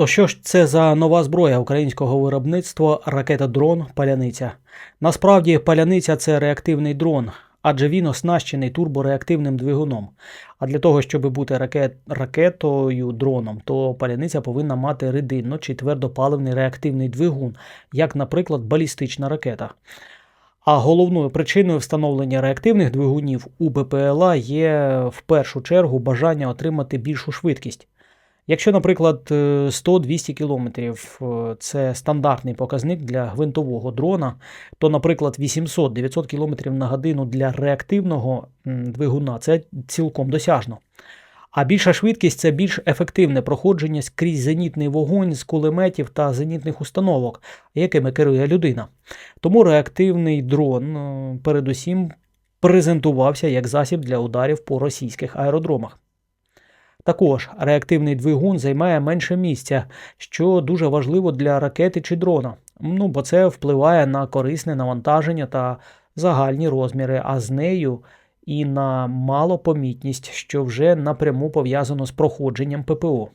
То що ж це за нова зброя українського виробництва ракета дрон Паляниця? Насправді паляниця це реактивний дрон, адже він оснащений турбореактивним двигуном. А для того, щоб бути ракет, ракетою дроном, то паляниця повинна мати рідинно чи твердопаливний реактивний двигун, як, наприклад, балістична ракета. А головною причиною встановлення реактивних двигунів у БПЛА є в першу чергу бажання отримати більшу швидкість. Якщо, наприклад, е, 100-200 км е, це стандартний показник для гвинтового дрона, то, наприклад, 800-900 км на годину для реактивного двигуна це цілком досяжно. А більша швидкість це більш ефективне проходження скрізь зенітний вогонь з кулеметів та зенітних установок, якими керує людина. Тому реактивний дрон е, передусім презентувався як засіб для ударів по російських аеродромах. Також реактивний двигун займає менше місця, що дуже важливо для ракети чи дрона. Ну, бо це впливає на корисне навантаження та загальні розміри, а з нею і на малопомітність, що вже напряму пов'язано з проходженням ППО.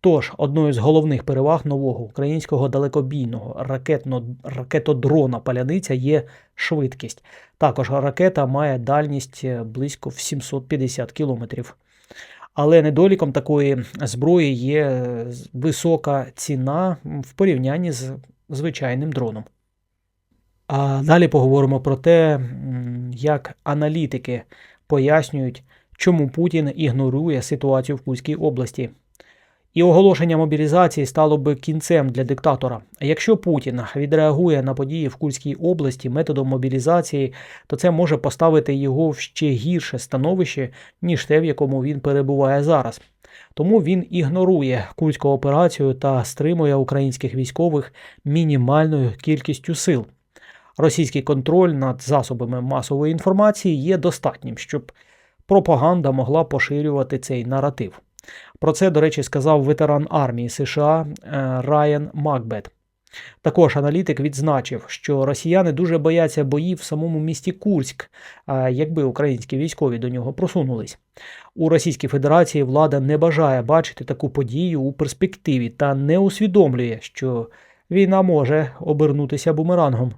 Тож, одною з головних переваг нового українського далекобійного ракетно, ракетодрона Паляниця є швидкість. Також ракета має дальність е, близько в 750 кілометрів. Але недоліком такої зброї є висока ціна в порівнянні з звичайним дроном. А далі поговоримо про те, як аналітики пояснюють, чому Путін ігнорує ситуацію в Кузькій області. І оголошення мобілізації стало би кінцем для диктатора. Якщо Путін відреагує на події в Курській області методом мобілізації, то це може поставити його в ще гірше становище, ніж те, в якому він перебуває зараз. Тому він ігнорує курську операцію та стримує українських військових мінімальною кількістю сил. Російський контроль над засобами масової інформації є достатнім, щоб пропаганда могла поширювати цей наратив. Про це, до речі, сказав ветеран армії США е, Райан Макбет. Також аналітик відзначив, що росіяни дуже бояться боїв в самому місті Курськ, а якби українські військові до нього просунулись. У Російській Федерації влада не бажає бачити таку подію у перспективі та не усвідомлює, що війна може обернутися бумерангом.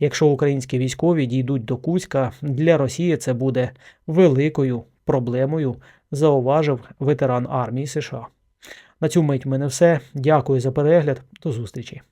Якщо українські військові дійдуть до Курська, для Росії це буде великою проблемою, зауважив ветеран армії США. На цю мить мене все. Дякую за перегляд. До зустрічі.